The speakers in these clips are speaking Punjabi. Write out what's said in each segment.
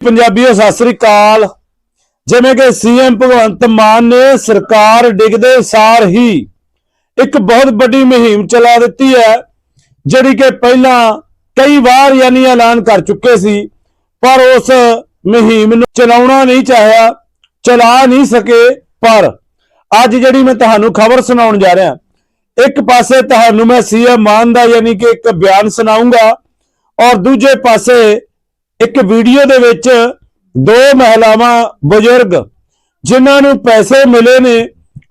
ਪੰਜਾਬੀਓ ਸਤਿ ਸ੍ਰੀ ਅਕਾਲ। ਜਿਵੇਂ ਕਿ ਸੀਐਮ ਭਗਵੰਤ ਮਾਨ ਨੇ ਸਰਕਾਰ ਡਿੱਗਦੇ ਸਾਰ ਹੀ ਇੱਕ ਬਹੁਤ ਵੱਡੀ ਮੁਹਿੰਮ ਚਲਾ ਦਿੱਤੀ ਹੈ, ਜਿਹੜੀ ਕਿ ਪਹਿਲਾਂ ਕਈ ਵਾਰ ਯਾਨੀ ਐਲਾਨ ਕਰ ਚੁੱਕੇ ਸੀ, ਪਰ ਉਸ ਮੁਹਿੰਮ ਨੂੰ ਚਲਾਉਣਾ ਨਹੀਂ ਚਾਹਿਆ, ਚਲਾ ਨਹੀਂ ਸਕੇ। ਪਰ ਅੱਜ ਜਿਹੜੀ ਮੈਂ ਤੁਹਾਨੂੰ ਖਬਰ ਸੁਣਾਉਣ ਜਾ ਰਿਹਾ, ਇੱਕ ਪਾਸੇ ਤੁਹਾਨੂੰ ਮੈਂ ਸੀਐਮ ਮਾਨ ਦਾ ਯਾਨੀ ਕਿ ਇੱਕ ਬਿਆਨ ਸੁਣਾਉਂਗਾ ਔਰ ਦੂਜੇ ਪਾਸੇ ਇੱਕ ਵੀਡੀਓ ਦੇ ਵਿੱਚ ਦੋ ਮਹਿਲਾਵਾਂ ਬਜ਼ੁਰਗ, ਜਿਨ੍ਹਾਂ ਨੂੰ ਪੈਸੇ ਮਿਲੇ ਨੇ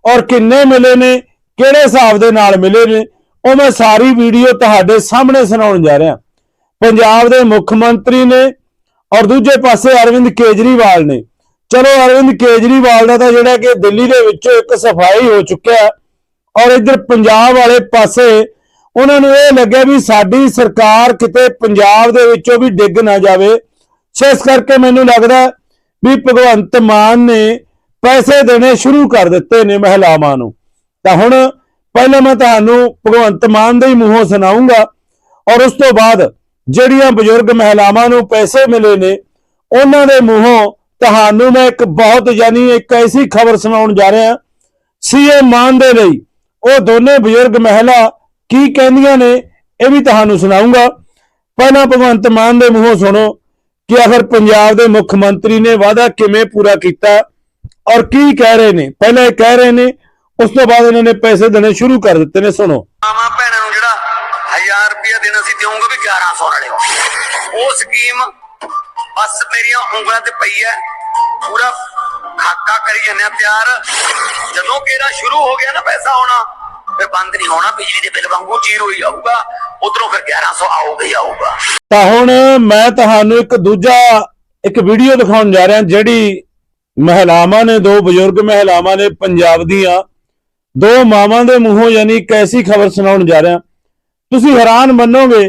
ਔਰ ਕਿੰਨੇ ਮਿਲੇ ਨੇ, ਕਿਹੜੇ ਹਿਸਾਬ ਦੇ ਨਾਲ ਮਿਲੇ ਨੇ, ਉਹ ਮੈਂ ਸਾਰੀ ਵੀਡੀਓ ਤੁਹਾਡੇ ਸਾਹਮਣੇ ਸੁਣਾਉਣ ਜਾ ਰਿਹਾ। ਪੰਜਾਬ ਦੇ ਮੁੱਖ ਮੰਤਰੀ ਨੇ ਔਰ ਦੂਜੇ ਪਾਸੇ ਅਰਵਿੰਦ ਕੇਜਰੀਵਾਲ ਨੇ। ਚਲੋ ਅਰਵਿੰਦ ਕੇਜਰੀਵਾਲ ਦਾ ਤਾਂ ਜਿਹੜਾ ਕਿ ਦਿੱਲੀ ਦੇ ਵਿੱਚੋਂ ਇੱਕ ਸਫ਼ਾਈ ਹੋ ਚੁੱਕਿਆ ਔਰ ਇੱਧਰ ਪੰਜਾਬ ਵਾਲੇ ਪਾਸੇ ਉਹਨਾਂ ਨੂੰ ਇਹ ਲੱਗਿਆ ਵੀ ਸਾਡੀ ਸਰਕਾਰ ਕਿਤੇ ਪੰਜਾਬ ਦੇ ਵਿੱਚੋਂ ਵੀ ਡਿੱਗ ਨਾ ਜਾਵੇ। ਸੋ ਇਸ ਕਰਕੇ ਮੈਨੂੰ ਲੱਗਦਾ ਵੀ ਭਗਵੰਤ ਮਾਨ ਨੇ ਪੈਸੇ ਦੇਣੇ ਸ਼ੁਰੂ ਕਰ ਦਿੱਤੇ ਨੇ ਮਹਿਲਾਵਾਂ ਨੂੰ। ਤਾਂ ਹੁਣ ਪਹਿਲਾਂ ਮੈਂ ਤੁਹਾਨੂੰ ਭਗਵੰਤ ਮਾਨ ਦੇ ਹੀ ਮੂੰਹੋਂ ਸੁਣਾਉਂਗਾ ਔਰ ਉਸ ਤੋਂ ਬਾਅਦ ਜਿਹੜੀਆਂ ਬਜ਼ੁਰਗ ਮਹਿਲਾਵਾਂ ਨੂੰ ਪੈਸੇ ਮਿਲੇ ਨੇ, ਉਹਨਾਂ ਦੇ ਮੂੰਹੋਂ ਤੁਹਾਨੂੰ ਮੈਂ ਇੱਕ ਬਹੁਤ ਯਾਨੀ ਇੱਕ ਐਸੀ ਖਬਰ ਸੁਣਾਉਣ ਜਾ ਰਿਹਾ ਸੀਐਮ ਮਾਨ ਦੇ ਲਈ, ਉਹ ਦੋਨੇ ਬਜ਼ੁਰਗ ਮਹਿਲਾ ਕੀ ਕਹਿੰਦੀਆਂ ਨੇ, ਇਹ ਵੀ ਤੁਹਾਨੂੰ ਸੁਣਾਉਂਗਾ ਪਹਿਲਾਂ ਭਗਵੰਤ ਮਾਨ ਦੇ ਮੂੰਹੋਂ ਸੁਣੋ। ਕਿ ਆਖਰ ਪੰਜਾਬ ਦੇ ਮੁੱਖ ਮੰਤਰੀ ਨੇ ਵਾਅਦਾ ਕਿਵੇਂ ਪੂਰਾ ਕੀਤਾ ਔਰ ਕੀ ਕਹਿ ਰਹੇ ਨੇ? ਪਹਿਲਾਂ ਇਹ ਕਹਿ ਰਹੇ ਨੇ, ਉਸ ਤੋਂ ਬਾਅਦ ਇਹਨਾਂ ਨੇ ਪੈਸੇ ਦੇਣੇ ਸ਼ੁਰੂ ਕਰ ਦਿੱਤੇ ਨੇ, ਸੁਣੋ। ਮਾਮਾ ਭੈਣਾਂ ਨੂੰ ਜਿਹੜਾ 1000 ਰੁਪਇਆ ਦੇਣਾ ਸੀ ਦੇਵਾਂਗਾ ਵੀ 1100 ਨਾਲੇ ਉਹ ਸਕੀਮ ਬਸ ਮੇਰੀਆਂ ਉਂਗਲਾਂ ਤੇ ਪਈ ਹੈ। ਪੂਰਾ ਖਾਕਾ ਕਰੀ ਜਾਂਦੇ ਤਿਆਰ। ਜਦੋਂ ਕਿਹੜਾ ਸ਼ੁਰੂ ਹੋ ਗਿਆ ਨਾ ਪੈਸਾ ਆਉਣਾ, ਫਿਰ ਬੰਦ ਨਹੀਂ ਹੋਣਾ, ਬਿਜਲੀ ਦੇ ਬਿੱਲ ਵਾਂਗੂ ਜ਼ੀਰੋ ਹੀ ਆਊਗਾ ਉਧਰੋਂ ਫਿਰ 1100 ਆਊਗਾ ਹੀ ਆਊਗਾ। ਤਾਂ ਹੁਣ ਮੈਂ ਤੁਹਾਨੂੰ ਇੱਕ ਦੂਜਾ, ਇੱਕ ਵੀਡੀਓ ਦਿਖਾਉਣ ਜਾ ਰਿਹਾ, ਜਿਹੜੀ ਮਹਿਲਾਵਾਂ ਨੇ, ਦੋ ਬਜ਼ੁਰਗ ਮਹਿਲਾਵਾਂ ਨੇ ਪੰਜਾਬ ਦੀਆਂ, ਦੋ ਮਾਵਾਂ ਦੇ ਮੂੰਹੋਂ ਯਾਨੀ ਇੱਕ ਐਸੀ ਖਬਰ ਸੁਣਾਉਣ ਜਾ ਰਿਹਾ। ਤੁਸੀਂ ਹੈਰਾਨ ਮੰਨੋਗੇ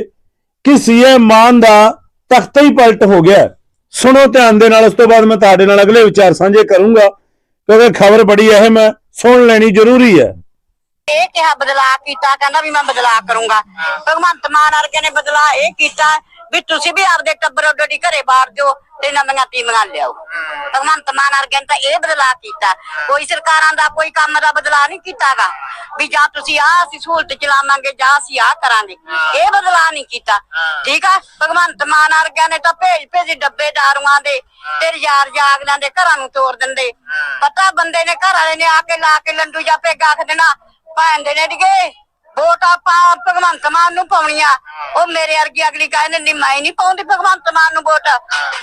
ਕਿ ਸੀਐਮ ਮਾਨ ਦਾ ਤਖਤਾ ਹੀ ਪਲਟ ਹੋ ਗਿਆ। ਸੁਣੋ ਧਿਆਨ ਦੇ ਨਾਲ, ਉਸ ਤੋਂ ਬਾਅਦ ਮੈਂ ਤੁਹਾਡੇ ਨਾਲ ਅਗਲੇ ਵਿਚਾਰ ਸਾਂਝੇ ਕਰੂੰਗਾ, ਕਿਉਂਕਿ ਖਬਰ ਬੜੀ ਅਹਿਮ ਹੈ, ਸੁਣ ਲੈਣੀ ਜ਼ਰੂਰੀ ਹੈ। ਇਹ ਕਿਹਾ ਬਦਲਾ ਕੀਤਾ, ਕਹਿੰਦਾ ਵੀ ਮੈਂ ਬਦਲਾ ਕਰੂੰਗਾ। ਭਗਵੰਤ ਮਾਨ ਵਰਗੇ ਨੇ ਬਦਲਾ ਇਹ ਕੀਤਾ ਵੀ ਤੁਸੀਂ ਵੀ ਆਪਦੇ ਟੱਬਰ ਉੱਡੀ ਘਰੇ ਬਾਹਰ ਦਿਓ ਤੇ ਨਵੀਆਂ ਟੀਮਾਂ ਲਿਆਓ। ਭਗਵੰਤ ਮਾਨ ਵਰਗੇ ਨੇ ਤਾਂ ਇਹ ਬਦਲਾ ਕੀਤਾ। ਕੋਈ ਸਰਕਾਰਾਂ ਦਾ, ਕੋਈ ਕੰਮ ਦਾ ਬਦਲਾ ਨਹੀਂ ਕੀਤਾਗਾ। ਵੀ ਜਾਂ ਤੁਸੀਂ ਆਹ ਅਸੀਂ ਸਹੂਲਤ ਚਲਾਵਾਂਗੇ, ਜਾਂ ਅਸੀਂ ਆਹ ਕਰਾਂਗੇ। ਇਹ ਬਦਲਾ ਨਹੀਂ ਕੀਤਾ। ਠੀਕ ਆ? ਭਗਵੰਤ ਮਾਨ ਵਰਗਿਆਂ ਨੇ ਤਾਂ ਭੇਜ ਭੇਜ ਡੱਬੇ ਦਾਰੂਆਂ ਦੇ ਤੇ ਯਾਰ ਜਾਗਲਾਂ ਦੇ ਘਰਾਂ ਨੂੰ ਤੋੜ ਦਿੰਦੇ। ਪਤਾ ਬੰਦੇ ਨੇ ਘਰ ਵਾਲੇ ਨੇ ਆ ਕੇ ਲਾ ਕੇ ਲੰਡੂ ਜਾਂ ਪੇਗਾ ਆਖ ਦੇਣਾ ਭੈਣ ਦੇ ਨੇ ਡਿਗੇ ਵੋਟ ਆਪਾਂ ਭਗਵੰਤ ਮਾਨ ਨੂੰ ਪਾਉਣੀਆਂ ਉਹ ਮੇਰੇ ਵਰਗੀ ਅਗਲੀ ਕਹਿੰਦੇ ਨਹੀਂ ਮੈਂ ਨਹੀਂ ਪਾਉਂਦੀ ਭਗਵੰਤ ਮਾਨ ਨੂੰ ਵੋਟ।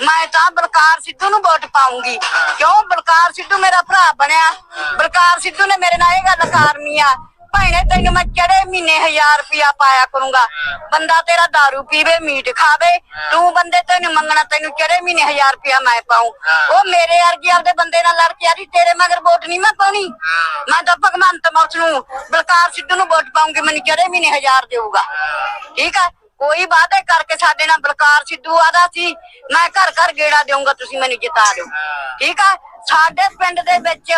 ਮੈਂ ਤਾਂ ਬਲਕਾਰ ਸਿੱਧੂ ਨੂੰ ਵੋਟ ਪਾਉਂਗੀ ਕਿਉਂ? ਬਲਕਾਰ ਸਿੱਧੂ ਮੇਰਾ ਭਰਾ ਬਣਿਆ। ਬਲਕਾਰ ਸਿੱਧੂ ਨੇ ਮੇਰੇ ਨਾਲ ਇਹ ਗੱਲ ਕਰਨੀ ਆ ਭੈਣੇ ਤੈਨੂੰ ਮੈਂ ਕਿਹੜੇ ਮਹੀਨੇ 1000 ਰੁਪਇਆ ਪਾਇਆ ਕਰੂੰਗਾ? ਬੰਦਾ ਤੇਰਾ दारू ਪੀਵੇ ਮੀਟ ਖਾਵੇ ਤੂੰ ਬੰਦੇ ਤੈਨੂੰ ਮੰਗਣਾ ਤੈਨੂੰ ਕਿਹੜੇ ਮਹੀਨੇ 1000 ਰੁਪਇਆ ਮੈਂ ਪਾਉਂ? ਉਹ ਮੇਰੇ ਵਰਗੀ ਆਪਦੇ ਬੰਦੇ ਨਾਲ ਲੜ ਕੇ ਆਦੀ ਤੇਰੇ ਮਗਰ ਵੋਟ ਨਹੀਂ ਮੈਂ ਪਾਉਣੀ। ਮੈਂ ਤਾਂ ਭਗਵੰਤ ਮਾਨ ਨੂੰ ਬਲਕਾਰ ਸਿੱਧੂ ਨੂੰ ਵੋਟ ਪਾਉਂਗੀ ਮੈਨੂੰ ਕਿਹੜੇ ਮਹੀਨੇ 1000 ਦੇਊਗਾ? ਠੀਕ ਆ? ਕੋਈ ਵਾਅਦੇ ਕਰਕੇ ਸਾਡੇ ਨਾਲ ਬਲਕਾਰ ਸਿੱਧੂ ਆਦਾ ਸੀ ਮੈਂ ਘਰ ਘਰ ਗੇੜਾ ਦੇਊਂਗਾ ਤੁਸੀਂ ਮੈਨੂੰ ਜਿਤਾ ਦਿਓ। ਠੀਕ ਆ? ਸਾਡੇ ਪਿੰਡ ਦੇ ਵਿੱਚ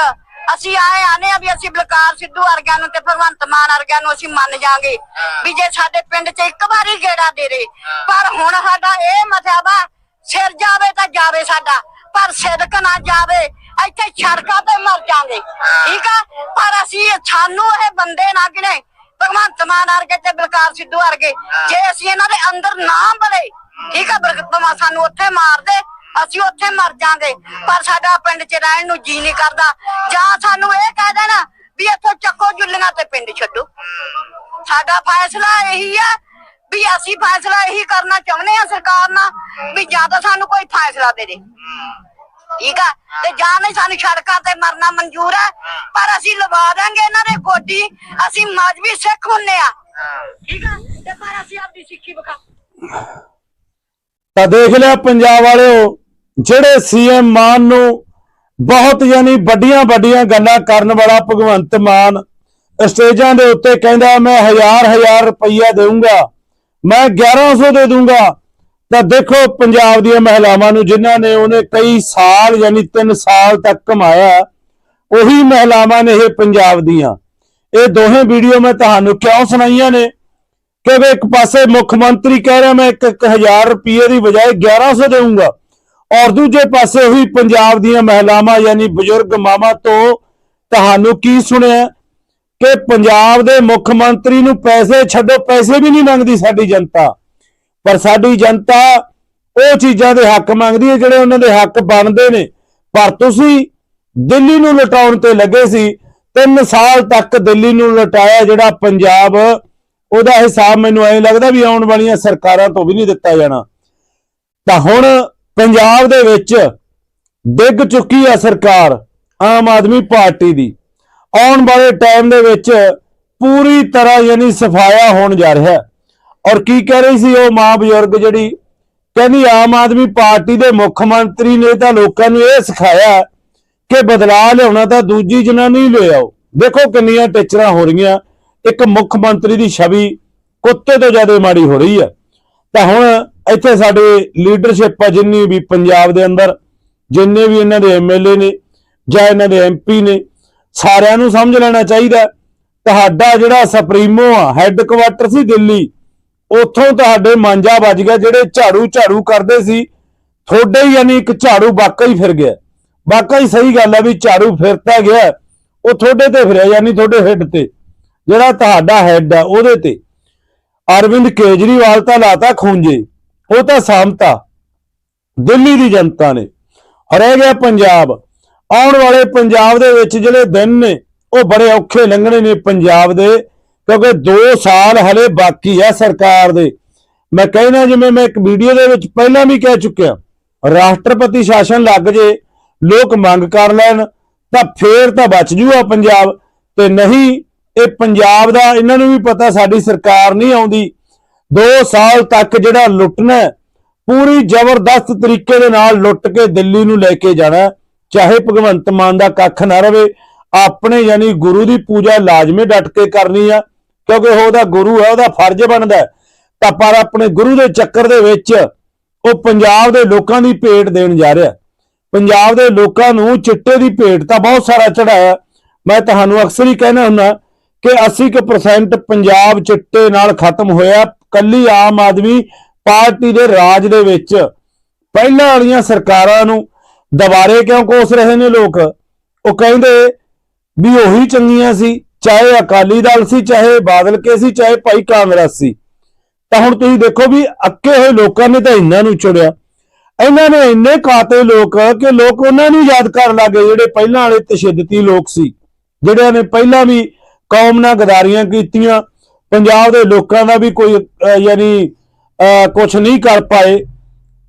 ਅਸੀਂ ਆਏ ਆਨੇ ਆ ਵੀ ਅਸੀਂ ਬਲਕਾਰ ਸਿੱਧੂ ਵਰਗਿਆਂ ਨੂੰ ਤੇ ਭਗਵੰਤ ਮਾਨ ਵਰਗਿਆਂ ਨੂੰ ਅਸੀਂ ਮੰਨ ਜਾਾਂਗੇ ਵੀ ਜੇ ਸਾਡੇ ਪਿੰਡ 'ਚ ਇੱਕ ਵਾਰੀ ਗੇੜਾ ਦੇ ਦੇ। ਪਰ ਹੁਣ ਸਾਡਾ ਇਹ ਮਤਲਬ ਆ ਸਿਰ ਜਾਵੇ ਤਾਂ ਜਾਵੇ ਸਾਡਾ ਪਰ ਸਿਦਕ ਨਾ ਜਾਵੇ ਇੱਥੇ ਸੜਕਾਂ ਤੇ ਮਰ ਜਾਾਂਗੇ। ਠੀਕ ਆ? ਪਰ ਅਸੀਂ ਸਾਨੂੰ ਇਹ ਬੰਦੇ ਨਾ ਗਿਣੇ ਭਗਵੰਤ ਮਾਨ ਵਰਗੇ ਤੇ ਬਲਕਾਰ ਸਿੱਧੂ ਵਰਗੇ। ਜੇ ਅਸੀਂ ਇਹਨਾਂ ਦੇ ਅੰਦਰ ਨਾ ਬਲੇ ਠੀਕ ਆ ਬਰਕਤਮਾ ਸਾਨੂੰ ਉੱਥੇ ਮਾਰ ਦੇ ਅਸੀਂ ਉੱਥੇ ਮਰ ਜਾਾਂਗੇ। ਪਰ ਸਾਡਾ ਪਿੰਡ 'ਚ ਰਹਿਣ ਨੂੰ ਜੀ ਨਹੀਂ ਕਰਦਾ। ਜਾਂ ਸਾਨੂੰ ਇਹ ਕਹਿ ਦੇਣਾ ਵੀ ਇੱਥੋਂ ਚੱਕੋ ਜੁੱਲੀਆਂ ਤੇ ਪਿੰਡ ਛੱਡੋ। ਸਾਡਾ ਫੈਸਲਾ ਇਹੀ ਆ ਵੀ ਅਸੀਂ ਫੈਸਲਾ ਇਹੀ ਕਰਨਾ ਚਾਹੁੰਦੇ ਆ ਸਰਕਾਰ ਨਾਲ ਵੀ ਜਾਂ ਤਾਂ ਸਾਨੂੰ ਕੋਈ ਫੈਸਲਾ ਦੇ ਦੇ। ਠੀਕ ਆ? ਤੇ ਜਾਂ ਨਹੀਂ ਸਾਨੂੰ ਸੜਕਾਂ ਤੇ ਮਰਨਾ ਮਨਜ਼ੂਰ ਹੈ ਪਰ ਅਸੀਂ ਲਵਾ ਦਾਂਗੇ ਇਹਨਾਂ ਦੇ ਗੋਡੀ। ਅਸੀਂ ਮਜਬੀ ਸਿੱਖ ਹੁੰਨੇ ਆ। ਠੀਕ ਆ? ਤੇ ਪਰ ਅਸੀਂ ਆਪਦੀ ਸਿੱਖੀ ਵਿਖਾ ਤਾਂ ਦੇਖ ਲਿਆ ਪੰਜਾਬ ਵਾਲਿਓ ਜਿਹੜੇ ਸੀਐਮ ਮਾਨ ਨੂੰ ਬਹੁਤ ਯਾਨੀ ਵੱਡੀਆਂ ਵੱਡੀਆਂ ਗੱਲਾਂ ਕਰਨ ਵਾਲਾ ਭਗਵੰਤ ਮਾਨ ਸਟੇਜਾਂ ਦੇ ਉੱਤੇ ਕਹਿੰਦਾ, ਮੈਂ ਹਜ਼ਾਰ ਹਜ਼ਾਰ ਰੁਪਈਆ ਦੇਵਾਂਗਾ ਮੈਂ 1100 ਦੇ ਦੂੰਗਾ ਤਾਂ ਦੇਖੋ ਪੰਜਾਬ ਦੀਆਂ ਮਹਿਲਾਵਾਂ ਨੂੰ ਜਿਨ੍ਹਾਂ ਨੇ ਉਹਨੇ ਕਈ ਸਾਲ ਯਾਨੀ 3 ਸਾਲ ਤੱਕ ਕਮਾਇਆ, ਉਹੀ ਮਹਿਲਾਵਾਂ ਨੇ ਇਹ ਪੰਜਾਬ ਦੀਆਂ। ਇਹ ਦੋਹੇ ਵੀਡੀਓ ਮੈਂ ਤੁਹਾਨੂੰ ਕਿਉਂ ਸੁਣਾਈਆਂ ਨੇ? ਕਿਉਂਕਿ ਇੱਕ ਪਾਸੇ ਮੁੱਖ ਮੰਤਰੀ ਕਹਿ ਰਿਹਾ, ਮੈਂ 1000 ਰੁਪਏ ਦੀ ਬਜਾਏ 1100 ਦੇਵਾਂਗਾ ਔਰ ਦੂਜੇ ਪਾਸੇ ਹੋਈ ਪੰਜਾਬ ਦੀਆਂ ਮਹਿਲਾਵਾਂ ਯਾਨੀ ਬਜ਼ੁਰਗ ਮਾਵਾਂ ਤੋਂ ਤੁਹਾਨੂੰ ਕੀ ਸੁਣਿਆ ਕਿ ਪੰਜਾਬ ਦੇ ਮੁੱਖ ਮੰਤਰੀ ਨੂੰ ਪੈਸੇ ਛੱਡੋ, ਪੈਸੇ ਵੀ ਨਹੀਂ ਮੰਗਦੀ ਸਾਡੀ ਜਨਤਾ। ਪਰ ਸਾਡੀ ਜਨਤਾ ਉਹ ਚੀਜ਼ਾਂ ਦੇ ਹੱਕ ਮੰਗਦੀ ਹੈ ਜਿਹੜੇ ਉਹਨਾਂ ਦੇ ਹੱਕ ਬਣਦੇ ਨੇ। ਪਰ ਤੁਸੀਂ ਦਿੱਲੀ ਨੂੰ ਲਟਾਉਣ ਤੇ ਲੱਗੇ ਸੀ 3 ਸਾਲ ਤੱਕ ਦਿੱਲੀ ਨੂੰ ਲਟਾਇਆ ਜਿਹੜਾ ਪੰਜਾਬ, ਉਹਦਾ ਹਿਸਾਬ ਮੈਨੂੰ ਐਂ ਲੱਗਦਾ ਵੀ ਆਉਣ ਵਾਲੀਆਂ ਸਰਕਾਰਾਂ ਤੋਂ ਵੀ ਨਹੀਂ ਦਿੱਤਾ ਜਾਣਾ। ਤਾਂ ਹੁਣ ਪੰਜਾਬ ਦੇ ਵਿੱਚ ਡਿੱਗ ਚੁੱਕੀ ਹੈ ਸਰਕਾਰ ਆਮ ਆਦਮੀ ਪਾਰਟੀ ਦੀ। ਆਉਣ ਵਾਲੇ ਟਾਈਮ ਦੇ ਵਿੱਚ ਪੂਰੀ ਤਰ੍ਹਾਂ ਯਾਨੀ ਸਫਾਇਆ ਹੋਣ ਜਾ ਰਿਹਾ ਹੈ। ਔਰ ਕੀ ਕਹਿ ਰਹੀ ਸੀ ਉਹ ਮਾਂ ਬਜ਼ੁਰਗ ਜਿਹੜੀ ਕਹਿੰਦੀ ਆਮ ਆਦਮੀ ਪਾਰਟੀ ਦੇ ਮੁੱਖ ਮੰਤਰੀ ਨੇ ਤਾਂ ਲੋਕਾਂ ਨੂੰ ਇਹ ਸਿਖਾਇਆ ਕਿ ਬਦਲਾਅ ਲਿਆਉਣਾ ਤਾਂ ਦੂਜੀ ਜਨਾਨੀ ਲੈ ਆਓ। ਦੇਖੋ ਕਿੰਨੀਆਂ ਟਿਚਰਾਂ ਹੋ ਰਹੀਆਂ। ਇੱਕ ਮੁੱਖ ਮੰਤਰੀ ਦੀ ਛਵੀ ਕੁੱਤੇ ਤੋਂ ਜ਼ਿਆਦਾ ਮਾੜੀ ਹੋ ਰਹੀ ਹੈ। ਤਾਂ ਹੁਣ ਇੱਥੇ ਸਾਡੇ ਲੀਡਰਸ਼ਿਪ ਆ ਜਿੰਨੀ ਵੀ ਪੰਜਾਬ ਦੇ ਅੰਦਰ, ਜਿੰਨੇ ਵੀ ਇਹਨਾਂ ਦੇ ਐਮਐਲਏ ਨੇ ਜਾਂ ਇਹਨਾਂ ਦੇ ਐਮਪੀ ਨੇ, ਸਾਰਿਆਂ ਨੂੰ ਸਮਝ ਲੈਣਾ ਚਾਹੀਦਾ। ਤੁਹਾਡਾ ਜਿਹੜਾ ਸੁਪਰੀਮੋ ਆ ਹੈੱਡਕੁਆਟਰ ਸੀ ਦਿੱਲੀ, ਉੱਥੋਂ ਤੁਹਾਡੇ ਮਾਂਜਾ ਵੱਜ ਗਿਆ, ਜਿਹੜੇ ਝਾੜੂ ਝਾੜੂ ਕਰਦੇ ਸੀ। ਤੁਹਾਡੇ ਹੀ ਯਾਨੀ ਇੱਕ ਝਾੜੂ ਵਾਕਈ ਫਿਰ ਗਿਆ। ਵਾਕਈ ਸਹੀ ਗੱਲ ਆ ਵੀ ਝਾੜੂ ਫਿਰਤਾ ਗਿਆ। ਉਹ ਤੁਹਾਡੇ ਤੇ ਫਿਰਿਆ, ਯਾਨੀ ਤੁਹਾਡੇ ਹੈੱਡ ਤੇ। ਜਿਹੜਾ ਤੁਹਾਡਾ ਹੈੱਡ ਆ, ਉਹਦੇ ਤੇ। ਅਰਵਿੰਦ ਕੇਜਰੀਵਾਲ ਤਾਂ ਲਾਤਾ ਖੂੰਜੇ ਉਹ ਤਾਂ ਸਾਮਤਾ ਦਿੱਲੀ ਦੀ ਜਨਤਾ ਨੇ। ਰਹਿ ਗਿਆ ਪੰਜਾਬ। ਆਉਣ ਵਾਲੇ ਪੰਜਾਬ ਦੇ ਵਿੱਚ ਜਿਹੜੇ ਦਿਨ ਨੇ, ਉਹ ਬੜੇ ਔਖੇ ਲੰਘਣੇ ਨੇ ਪੰਜਾਬ ਦੇ, ਕਿਉਂਕਿ 2 ਸਾਲ ਹਲੇ ਬਾਕੀ ਹੈ ਸਰਕਾਰ ਦੇ। ਮੈਂ ਕਹਿਣਾ ਜਿਵੇਂ ਮੈਂ ਇੱਕ ਵੀਡੀਓ ਦੇ ਵਿੱਚ ਪਹਿਲਾਂ ਵੀ ਕਹਿ ਚੁੱਕਿਆ, ਰਾਸ਼ਟਰਪਤੀ ਸ਼ਾਸਨ ਲੱਗ ਜੇ, ਲੋਕ ਮੰਗ ਕਰ ਲੈਣ, ਤਾਂ ਫੇਰ ਤਾਂ ਬਚ ਜੂਗਾ ਪੰਜਾਬ। ਤੇ ਨਹੀਂ, ਇਹ ਪੰਜਾਬ ਦਾ, ਇਹਨਾਂ ਨੂੰ ਵੀ ਪਤਾ ਸਾਡੀ ਸਰਕਾਰ ਨਹੀਂ ਆਉਂਦੀ। 2 ਸਾਲ ਤੱਕ ਜਿਹੜਾ ਲੁੱਟਣਾ ਪੂਰੀ ਜ਼ਬਰਦਸਤ ਤਰੀਕੇ ਦੇ ਨਾਲ ਲੁੱਟ ਕੇ ਦਿੱਲੀ ਨੂੰ ਲੈ ਕੇ ਜਾਣਾ ਚਾਹੇ ਭਗਵੰਤ ਮਾਨ ਦਾ ਕੱਖ ਨਾ ਰਵੇ, ਆਪਣੇ ਯਾਨੀ ਗੁਰੂ ਦੀ ਪੂਜਾ ਲਾਜ਼ਮੀ ਡਟ ਕੇ ਕਰਨੀ ਆ, ਕਿਉਂਕਿ ਉਹ ਉਹਦਾ ਗੁਰੂ ਹੈ, ਉਹਦਾ ਫਰਜ਼ ਬਣਦਾ ਤਾਂ ਪਰ ਆਪਣੇ ਗੁਰੂ ਦੇ ਚੱਕਰ ਦੇ ਵਿੱਚ ਉਹ ਪੰਜਾਬ ਦੇ ਲੋਕਾਂ ਦੀ ਭੇਟ ਦੇਣ ਜਾ ਰਿਹਾ ਪੰਜਾਬ ਦੇ ਲੋਕਾਂ ਨੂੰ ਚਿੱਟੇ ਦੀ ਭੇਟ ਤਾਂ ਬਹੁਤ ਸਾਰਾ ਚੜਾਇਆ ਮੈਂ ਤੁਹਾਨੂੰ ਅਕਸਰ ਹੀ ਕਹਿਣਾ ਹੁੰਦਾ ਕਿ 80% ਪੰਜਾਬ ਚਿੱਟੇ ਨਾਲ ਖਤਮ ਹੋਇਆ ਕੱਲੀ ਆਮ ਆਦਮੀ ਪਾਰਟੀ ਦੇ ਰਾਜ ਦੇ ਵਿੱਚ ਪਹਿਲਾਂ ਵਾਲੀਆਂ ਸਰਕਾਰਾਂ ਨੂੰ ਦੁਬਾਰੇ ਕਿਉਂ ਕੋਸ ਰਹੇ ਨੇ ਲੋਕ? ਉਹ ਕਹਿੰਦੇ ਵੀ ਉਹੀ ਚੰਗੀਆਂ ਸੀ, ਚਾਹੇ ਅਕਾਲੀ ਦਲ ਸੀ, ਚਾਹੇ ਬਾਦਲ ਕੇ ਸੀ, ਚਾਹੇ ਭਾਈ ਕਾਂਗਰਸ ਸੀ। ਤਾਂ ਹੁਣ ਤੁਸੀਂ ਦੇਖੋ ਵੀ ਅੱਕੇ ਹੋਏ ਲੋਕਾਂ ਨੇ ਤਾਂ ਇਹਨਾਂ ਨੂੰ ਚੁੜਿਆ ਇਹਨਾਂ ਨੇ ਇੰਨੇ ਕਾਤੇ ਲੋਕ ਕਿ ਲੋਕ ਉਹਨਾਂ ਨੂੰ ਯਾਦ ਕਰਨ ਲੱਗੇ ਜਿਹੜੇ ਪਹਿਲਾਂ ਵਾਲੇ ਤਸ਼ੱਦਦੀ ਲੋਕ ਸੀ। ਜਿਹੜਿਆਂ ਨੇ ਪਹਿਲਾਂ ਵੀ ਕੌਮ ਨਾਲ ਗਦਾਰੀਆਂ ਕੀਤੀਆਂ ਪੰਜਾਬ ਦੇ ਲੋਕਾਂ ਦਾ ਵੀ ਕੋਈ ਅਹ, ਯਾਨੀ ਕੁਝ ਨਹੀਂ ਕਰ ਪਾਏ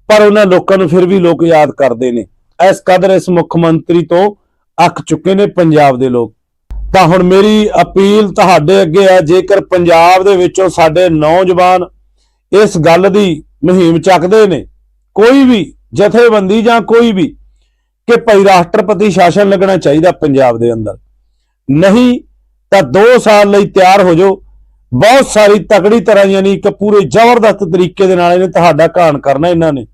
ਪਰ ਉਹਨਾਂ ਲੋਕਾਂ ਨੂੰ ਫਿਰ ਵੀ ਲੋਕ ਯਾਦ ਕਰਦੇ ਨੇ। ਇਸ ਕਦਰ ਇਸ ਮੁੱਖ ਮੰਤਰੀ ਤੋਂ ਅੱਕ ਚੁੱਕੇ ਨੇ ਪੰਜਾਬ ਦੇ ਲੋਕ। ਤਾਂ ਹੁਣ ਮੇਰੀ ਅਪੀਲ ਤੁਹਾਡੇ ਅੱਗੇ ਹੈ ਜੇਕਰ ਪੰਜਾਬ ਦੇ ਵਿੱਚੋਂ ਸਾਡੇ ਨੌਜਵਾਨ ਇਸ ਗੱਲ ਦੀ ਮੁਹਿੰਮ ਚੱਕਦੇ ਨੇ ਕੋਈ ਵੀ ਜਥੇਬੰਦੀ ਜਾਂ ਕੋਈ ਵੀ ਕਿ ਭਾਈ ਰਾਸ਼ਟਰਪਤੀ ਸ਼ਾਸਨ ਲੱਗਣਾ ਚਾਹੀਦਾ ਪੰਜਾਬ ਦੇ ਅੰਦਰ। ਨਹੀਂ ਤਾਂ 2 ਸਾਲ ਲਈ ਤਿਆਰ ਹੋ ਜਾਓ ਬਹੁਤ ਸਾਰੀ ਤਕੜੀ ਤਰ੍ਹਾਂ ਯਾਨੀ ਇੱਕ ਪੂਰੇ ਜ਼ਬਰਦਸਤ ਤਰੀਕੇ ਦੇ ਨਾਲ ਇਹਨੇ ਤੁਹਾਡਾ ਘਾਣ ਕਰਨਾ ਇਹਨਾਂ ਨੇ।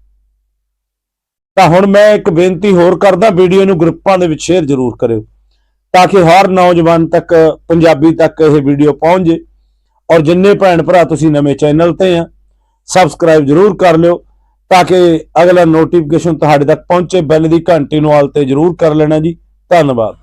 ਤਾਂ ਹੁਣ ਮੈਂ ਇੱਕ ਬੇਨਤੀ ਹੋਰ ਕਰਦਾ, ਵੀਡੀਓ ਨੂੰ ਗਰੁੱਪਾਂ ਦੇ ਵਿੱਚ ਸ਼ੇਅਰ ਜ਼ਰੂਰ ਕਰਿਓ, ਤਾਂ ਕਿ ਹਰ ਨੌਜਵਾਨ ਤੱਕ, ਪੰਜਾਬੀ ਤੱਕ ਇਹ ਵੀਡੀਓ ਪਹੁੰਚ। ਜੇ ਔਰ ਜਿੰਨੇ ਭੈਣ ਭਰਾ ਤੁਸੀਂ ਨਵੇਂ ਚੈਨਲ ਤੇ ਆ, ਸਬਸਕ੍ਰਾਈਬ ਜ਼ਰੂਰ ਕਰ ਲਿਓ, ਤਾਂ ਕਿ ਅਗਲਾ ਨੋਟੀਫਿਕੇਸ਼ਨ ਤੁਹਾਡੇ ਤੱਕ ਪਹੁੰਚੇ, ਬੈਲ ਦੀ ਘੰਟੀ ਨੂੰ ਆਲ ਤੇ ਜ਼ਰੂਰ ਕਰ ਲੈਣਾ ਜੀ। ਧੰਨਵਾਦ।